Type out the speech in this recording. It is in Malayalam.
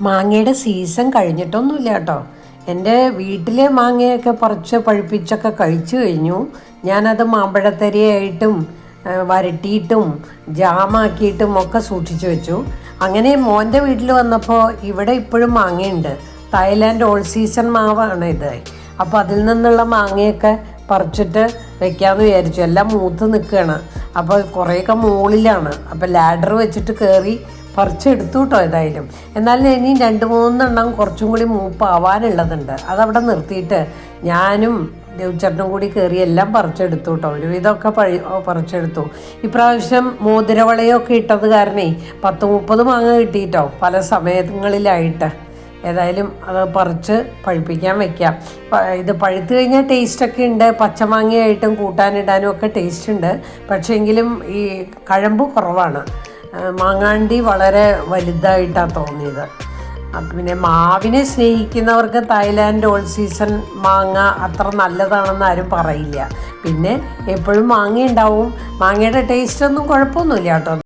മാങ്ങയുടെ സീസൺ കഴിഞ്ഞിട്ടൊന്നുമില്ല കേട്ടോ. എന്റെ വീട്ടിലെ മാങ്ങയൊക്കെ പറിച്ച് പഴുപ്പിച്ചൊക്കെ കഴിച്ചു കഴിഞ്ഞു. ഞാനത് മാമ്പഴത്തരിയായിട്ടും വരട്ടിയിട്ടും ജാമാക്കിയിട്ടും ഒക്കെ സൂക്ഷിച്ചു വെച്ചു. അങ്ങനെ മോന്റെ വീട്ടിൽ വന്നപ്പോൾ ഇവിടെ ഇപ്പോഴും മാങ്ങയുണ്ട്. തായ്ലാൻഡ് ഓൾ സീസൺ മാവാണ് ഇത്. അപ്പോൾ അതിൽ നിന്നുള്ള മാങ്ങയൊക്കെ പറിച്ചിട്ട് വെക്കാമെന്ന് വിചാരിച്ചു. എല്ലാം മൂത്ത് നിൽക്കുകയാണ്. അപ്പോൾ കുറേയൊക്കെ മുകളിലാണ്. അപ്പോൾ ലാഡർ വെച്ചിട്ട് കയറി പറിച്ചെടുത്തു കേട്ടോ ഏതായാലും. എന്നാലും ഇനി രണ്ട് മൂന്നെണ്ണം കുറച്ചും കൂടി മൂപ്പാവാനുള്ളതുണ്ട്. അതവിടെ നിർത്തിയിട്ട് ഞാനും ദേവച്ചേട്ടനും കൂടി കയറി എല്ലാം പറിച്ചെടുത്തു കേട്ടോ ഒരുവിധമൊക്കെ പഴി പറിച്ചെടുത്തു. ഇപ്രാവശ്യം മോതിരവളയൊക്കെ ഇട്ടത് കാരണേ പത്ത് മുപ്പത് മാങ്ങ കിട്ടിയിട്ടോ പല സമയങ്ങളിലായിട്ട്. ഏതായാലും അത് പറിച്ച് പഴുപ്പിക്കാൻ വെക്കാം. ഇത് പഴുത്ത് കഴിഞ്ഞാൽ ടേസ്റ്റൊക്കെ ഉണ്ട്. പച്ചമാങ്ങയായിട്ടും കൂട്ടാനിടാനും ഒക്കെ ടേസ്റ്റ് ഉണ്ട്. പക്ഷേങ്കിലും ഈ കഴമ്പ് കുറവാണ്. മാങ്ങാണ്ടി വളരെ വലുതായിട്ടാണ് തോന്നിയത്. പിന്നെ മാവിനെ സ്നേഹിക്കുന്നവർക്ക് തായ്ലാൻഡ് ഓൾ സീസൺ മാങ്ങ അത്ര നല്ലതാണെന്ന് ആരും പറയില്ല. പിന്നെ എപ്പോഴും മാങ്ങ ഉണ്ടാവും മാങ്ങയുടെ ടേസ്റ്റ് ഒന്നും കുഴപ്പമൊന്നുമില്ല കേട്ടോ.